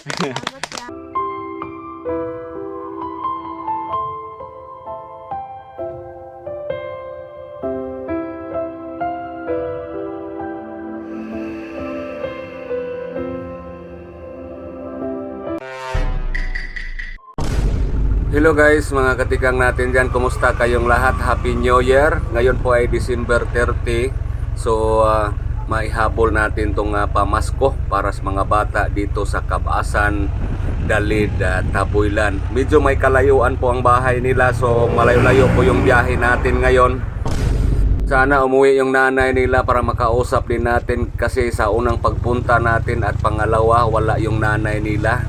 Hello guys, mga katikang natin dyan. Kumusta kayong lahat? Happy New Year. Ngayon po ay December 30. So, ah, maihabol natin itong pamasko para sa mga bata dito sa Kabasan, Dalid, at Tabuilan. Medyo may kalayuan po ang bahay nila. So, malayo-layo po yung biyahe natin ngayon. Sana umuwi yung nanay nila para makausap din natin kasi sa unang pagpunta natin at pangalawa wala yung nanay nila.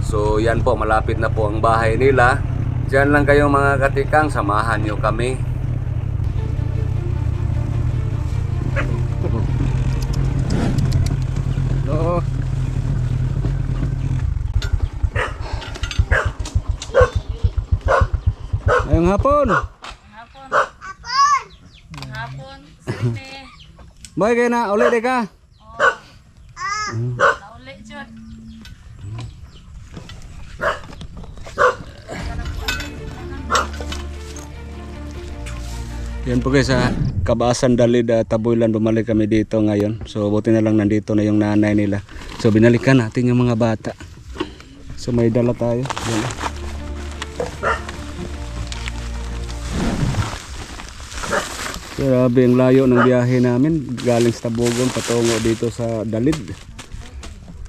So yan po, malapit na po ang bahay nila. Diyan lang kayo mga katikang, samahan nyo kami. Hapon. Hapon. Hapon. Hapon. Boy kayo na, ulit ka. Nauli jud. Yan po guys sa Kabasan Dalid at Tabuilan bumalik kami dito ngayon. So buti na lang nandito na yung nanay nila. So binalikan natin yung mga bata. So may dala tayo. Yan. Grabe ang layo ng biyahe namin. Galing sa Tabugon patungo dito sa Dalid.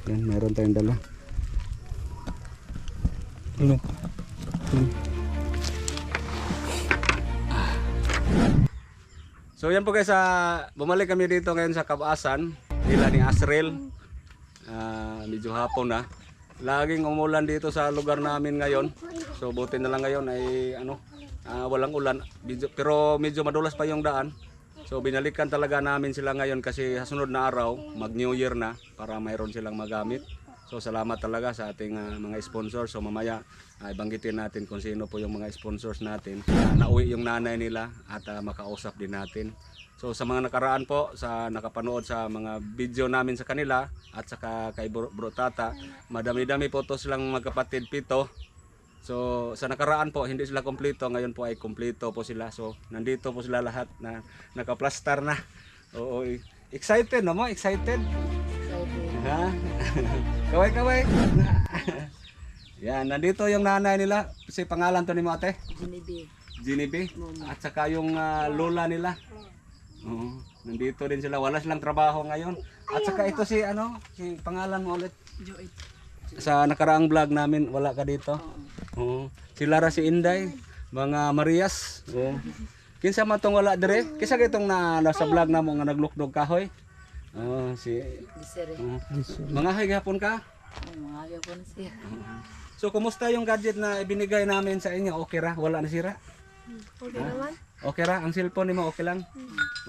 Yan, meron tayong dala. Ano? So yan po guys, ah, bumalik kami dito ngayon sa Kabasan, nila ni Asrel. Ah, medyo hapon na. Laging umulan dito sa lugar namin ngayon. So buti na lang ngayon ay ano, ah, walang ulan. Pero medyo madulas pa yung daan. So binalikan talaga namin sila ngayon kasi sunod na araw, mag New Year na para mayroon silang magamit. So salamat talaga sa ating ah, mga sponsors. So mamaya ay banggitin natin kung sino po yung mga sponsors natin. na nauwi yung nanay nila at ah, makausap din natin. So sa mga nakaraan po, sa nakapanood sa mga video namin sa kanila at saka kay Bro, Bro Tata, madami-dami po to silang magkapatid pito. So sa nakaraan po hindi sila kompleto, ngayon po ay kompleto po sila. So nandito po sila lahat na nakaplastar na. Oo, eh. excited no mo? Excited? Ha? kaway kaway. Yan, nandito yung nanay nila. Si pangalan to ni mo ate? Ginibi. Genevieve. At saka yung ah, lola nila. Oo. Nandito din sila. Wala silang trabaho ngayon. At saka ito si ano, si pangalan mo ulit. Joy. Sa nakaraang vlog namin, wala ka dito. Oo. Si Lara si Inday, mga Marias. Oo. Kinsa man tong wala dire? Kisa kitong na nasa vlog na mo nga naglukdog kahoy. Oo, si Disere. oo. Mga hay gapon ka. Mga hapon siya. So kumusta yung gadget na ibinigay namin sa inyo? Okay ra? Wala na sira? Okay naman. Okay ra? Ang cellphone ni mo okay lang?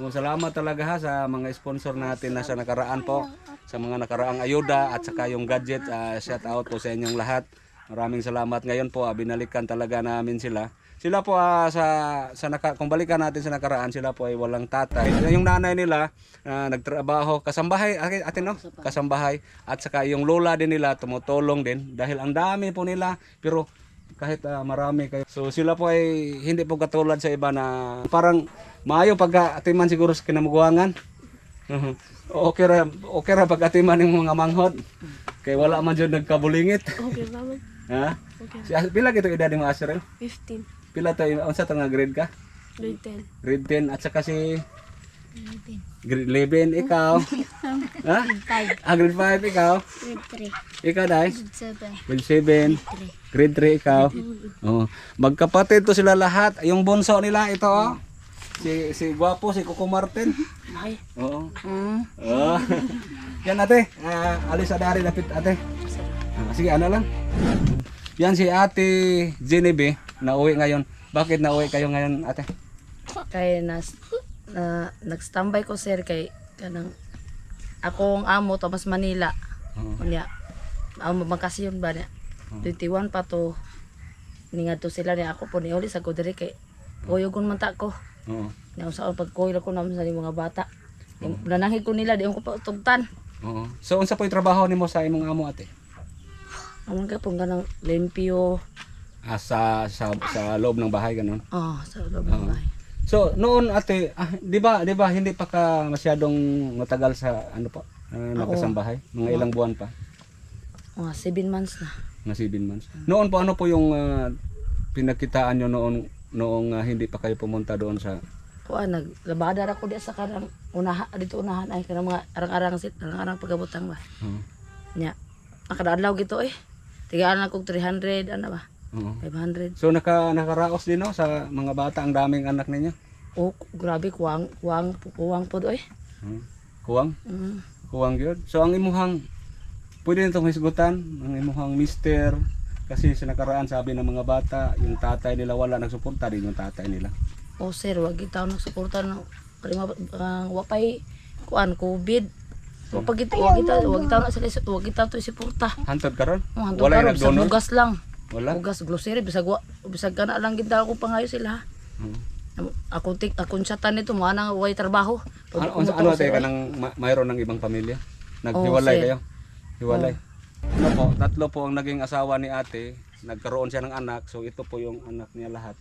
Oh, salamat talaga ha sa mga sponsor natin na sa nakaraan po. Sa mga nakaraang ayuda at saka yung gadget. ah, shout out po sa inyong lahat. Maraming salamat. Ngayon po, ah, binalikan talaga namin sila. Sila po ah, sa sa naka, kung balikan natin sa nakaraan, sila po ay walang tatay. Yung nanay nila ah, nagtrabaho kasambahay, ate, ate no? Kasambahay at saka yung lola din nila tumutulong din dahil ang dami po nila pero kahit ah, marami kayo. So sila po ay hindi po katulad sa iba na parang maayo pagka atiman siguro sa kinamuguangan. Mhm. okay ra okay ra pag atiman ng mga manghod. Kay wala man jud nagkabulingit. Okay naman. Ha? Okay. Si As- pila gito edad mo Asrel? 15. Pila to unsa to nga grade ka? Grade 10. Grade 10 at saka si Grade 11 ikaw. ha? Ah, grade 5 ikaw. Grade Ikaw dai? 3. 7. Grade 7. Grade 3 ikaw. Oo. Magkapatid to sila lahat. Yung bunso nila ito oh. Si si Gwapo, si Coco Martin. Ay. Oo. Mm. Oh. Yan ate. Ah, alis sa dari lapit ate. Ah, sige, ano lang. Yan si Ate Genevieve na uwi ngayon. Bakit na uwi kayo ngayon ate? Kay nas na nag-standby ko sir kay kanang akong amo Thomas Manila. Oo. Unya. Amo magkasyon ba niya? 21 pa to ningadto sila niya ako po ni uli sa ko diri kay Kuyogon man ta ko. Oo. Nga sa pagkuyo ko naman sa mga bata. Nanangig ko nila di ko pa tugtan. Oo. So unsa po yung trabaho nimo sa imong amo ate? Awan ka pong ganang limpyo. Ah, sa, sa, sa loob ng bahay, ganun. Oh, sa loob ng bahay. So, noon ate, ah, 'di ba, 'di ba hindi pa ka masyadong matagal sa ano pa, uh, nagkasambahay? Mga ilang buwan pa, Mga 7 months na. mga 7 months. Noon po ano po yung ah, pinagkitaan nyo noon noong ah, hindi pa kayo pumunta doon sa Kuan naglabada ra ko di sa kanang unaha dito unahan ay kanang mga arang-arang sit, arang-arang pagabutang ba. Oo. Nya. Nakadadlaw gito eh. Tigaan na kog 300 ano ba? Oo. 500. So naka nakaraos din no sa mga bata ang daming anak ninyo. Oh, grabe kuwang kuwang kuwang po do eh. Oo. Kuwang, Mm. kuwang gyud. So ang imuhang pwede nitong hisgutan ang imuhang mister kasi sa nakaraan sabi ng mga bata, yung tatay nila wala nagsuporta din yung tatay nila. Oh sir, wag kita nagsuporta ng kalima uh, wapay kuan COVID. Wa pag kita wag kita wag kita na sila wag kita to suporta. Hantod karon? Oh, hantod Wala karon, bisag nagdonor? bugas lang. Wala. Bugas grocery bisag wa bisag kana lang gid ako pangayo sila. Oo. Ako tik akong chatan nito mo nang way trabaho. Ano, ano, ano ate, kanang ma- mayroon ng ibang pamilya? Naghiwalay sir. kayo? Hiwalay. Ano po, tatlo po ang naging asawa ni ate. Nagkaroon siya ng anak, so ito po yung anak niya lahat.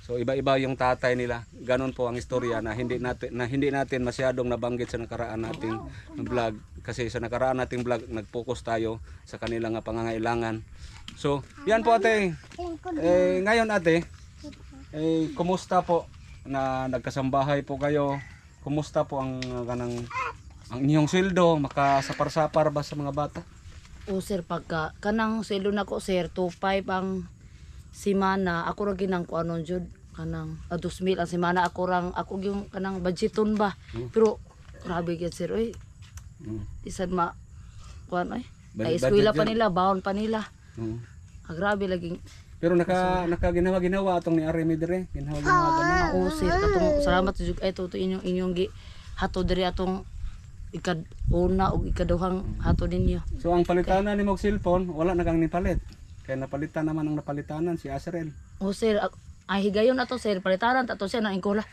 So iba-iba yung tatay nila. Ganon po ang istorya na hindi natin na hindi natin masyadong nabanggit sa nakaraan nating vlog kasi sa nakaraan nating vlog nag-focus tayo sa kanilang nga pangangailangan. So, yan po ate. Eh, ngayon ate, eh, kumusta po na nagkasambahay po kayo? Kumusta po ang uh, kanang ang inyong sweldo? Makasapar-sapar ba sa mga bata? O sir pagka kanang selo nako sir 25 ang simana ako ra ginang kuanon jud kanang ah, 2,000 ang simana ako rang ako yung kanang budgeton ba. Pero grabe gyud sir oy. Mm. Isad ma kuan oy. Ay eskwela pa nila, baon pa nila. Oo. Ah, grabe laging Pero naka naka ginawa ginawa atong ni Arimi dire. Ginawa ginawa ganun. o sir katong salamat jud ay to inyong inyong gi hato diri atong ikad una ug ikaduhang hato ninyo. So ang palitanan ni mong cellphone, wala na kang nipalit. Kaya napalitan naman ang napalitanan si Asrel. O sir, ak- ay higayon na to sir, palitaran tato siya na ingkola.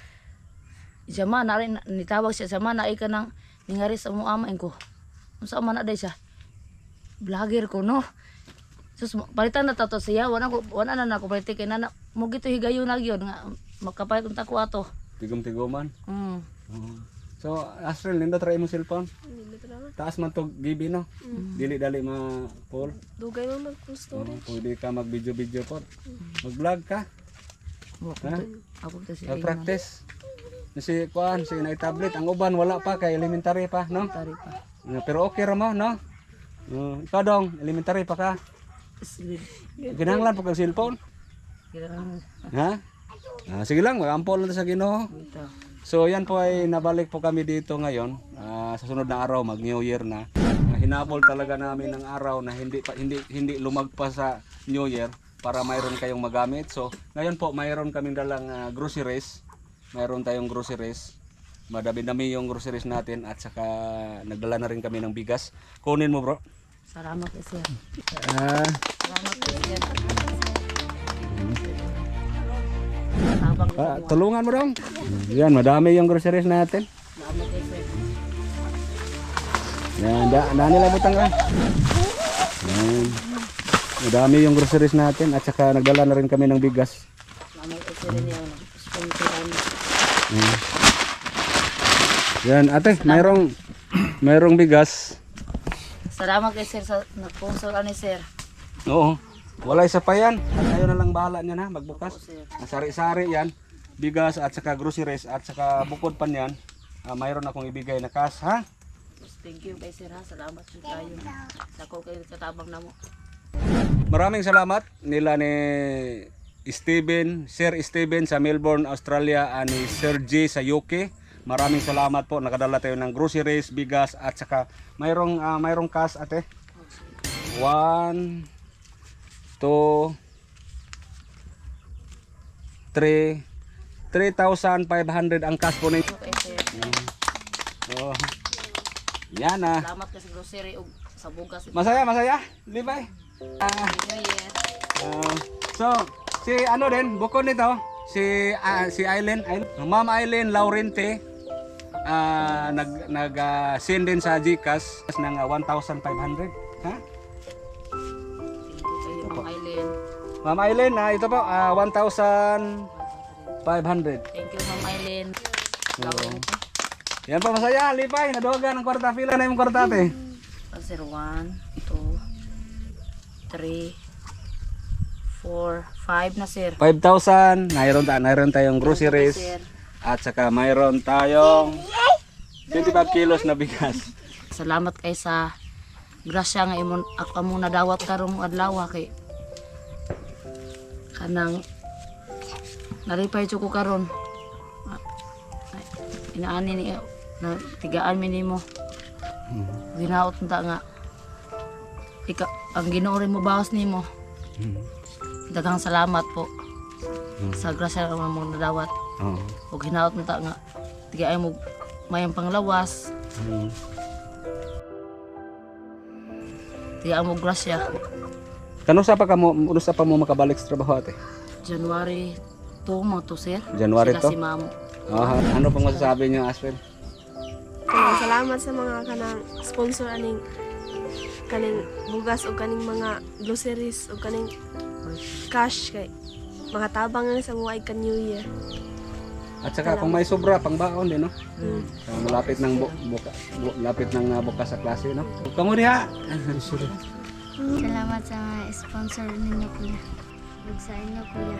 Siya man, na rin, nitawag siya, siya man, na ka nang ningari sa mga ama ko. Unsa man na day siya? Vlogger ko, no? Sus, palitan na tato siya, wala, ko, wala na na ako palitin kay nana. Mo gito higayon na yun, nga, makapalit ang tako ato. Tigom-tigoman. Mm. Oo. So Asrel, nindot try mo cellphone. Ko naman. Taas man to gibi no. Dili dali ma Paul. Dugay mo mag full story. Oo, pwede ka mag video video po. Mag-vlog ka. Ako Ha? Ako to siya. Mag-practice. Si Kuan, si na tablet, ang uban wala pa kay elementary pa, no? Tari pa. Uh, Pero okay ra mo, no? Uh, ikaw dong, elementary pa ka. Sige. Ginahanglan po kang cellphone. Kailangan. Ha? Ah, sige lang, mag-ampol lang sa Ginoo. Ito. So yan po ay nabalik po kami dito ngayon. Ah, sa sunod na araw, mag New Year na. Ah, hinabol talaga namin ng araw na hindi pa, hindi hindi lumagpas sa New Year para mayroon kayong magamit. So ngayon po mayroon kaming dalang ah, groceries. Mayroon tayong groceries. Madami-dami yung groceries natin at saka nagdala na rin kami ng bigas. Kunin mo, bro. Salamat kay sir. Ah, Salamat kay sir. Ah, tulungan mo dong. Yan, madami yung groceries natin. Yan, da, daan nila butang ka. Yan. Madami yung groceries natin at saka nagdala na rin kami ng bigas. Yan. Ate, mayroong mayroong bigas. Salamat kay sir sa nag-sponsor ni sir. Oo. Wala isa pa yan. Kayo na lang bahala niya na magbukas. Sari-sari yan. Bigas at saka groceries at saka bukod pa niyan. ah, mayroon akong ibigay na cash, ha? Thank you kay sir ha. Salamat sa kayo. Sako kayo katabang namo. Maraming salamat nila ni Steven, Sir Steven sa Melbourne, Australia, at ni Sir G sa UK. Maraming salamat po. Nakadala tayo ng groceries, bigas at saka mayroong ah, mayroong cash ate. 1 2 3 3,500 ang cash po ninyo. Kay sir. Oh. Yan na. Salamat kay sa grocery ug sa bugas. Masaya, masaya. Di ba? Ah, New Year. Ah, so, si ano din, bukod nito, si ah, si Aileen, Ma'am Aileen Laurente, ah, nag nag ah, send din sa GCash ng ah, 1,500, ha? Ma'am Aileen, ah, ito po, ah, 1,500. Thank you, Ma'am Eileen. Oo. Yan po, masaya. Lipay, naduga ng kwarta. Pila na yung kwarta, ate. Oh, sir, one, two, three, four, five na, sir. 5,000. Mayroon, ta mayroon tayong groceries. Sir. At saka mayroon tayong 25 kilos na bigas. Salamat kay sa grasya nga imon ako mo nadawat karong adlaw kay kanang naripay jud ko karon. Ah, Inaani ni na tigaan mi nimo. Ginaot ta nga ika ang Ginoo mo bawas nimo. Daghang salamat po sa grasya nga mo nadawat. Oo. Ug hinaot mo ta nga tigaan mo mayang panglawas. Mm. Tigaan mo grasya. Kano sa pa ka mo, uno sa pa mo makabalik sa trabaho ate? January 2 mo to sir. January Sila to? si ma'am. Ah, ano pang masasabi niyo, Aspen? Kanang salamat sa mga kanang sponsor aning kaning bugas o kaning mga groceries o kaning cash kay mga tabang na sa mga ikan New Year. At saka kung may sobra, pang baon din, no? Mm. Uh, malapit ng bu- buka, bu- lapit ng uh, bukas sa klase, no? Kamu diha. Salamat sa mga sponsor ninyo, kuya. Huwag sa inyo, kuya.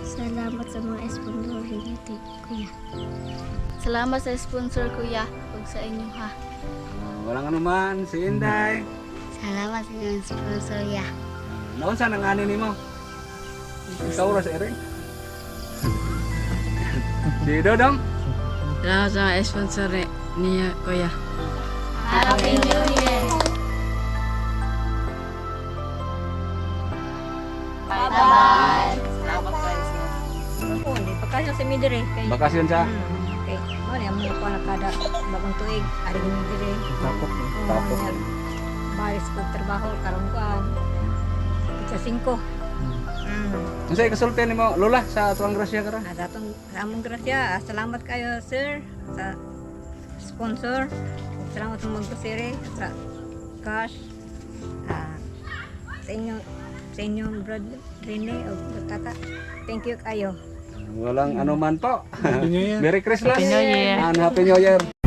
Salamat sa mga sponsor ninyo, kuya. Salamat sa sponsor, kuya. Huwag sa inyo, ha. Uh, walang anuman, si Inday. Salamat sa mga sponsor, ya. Uh, naon sa nang ani nimo? Ikaw ra sa ere. si Dodong. Salamat sa mga sponsor ni- niya, kuya. Happy New kayo sa midire. Kay, Bakasyon sa Hmm, kay, mo na mo pa nakada bagong tuig. Ari ng midire. Tapok. Oo, Tapok. nag- Baris ko trabaho, karong kuan. Sa 5. Mm. Unsay kasulti nimo Lola sa tuang grasya kara? At atong sa among grasya, ah, salamat kayo sir sa sponsor. Salamat sa mga kusiri, sa cash. Ah, sa inyo sa inyong brad Rene o tata. Thank you kayo. Walang anuman po. Merry Christmas. Happy New Year. And Happy New Year.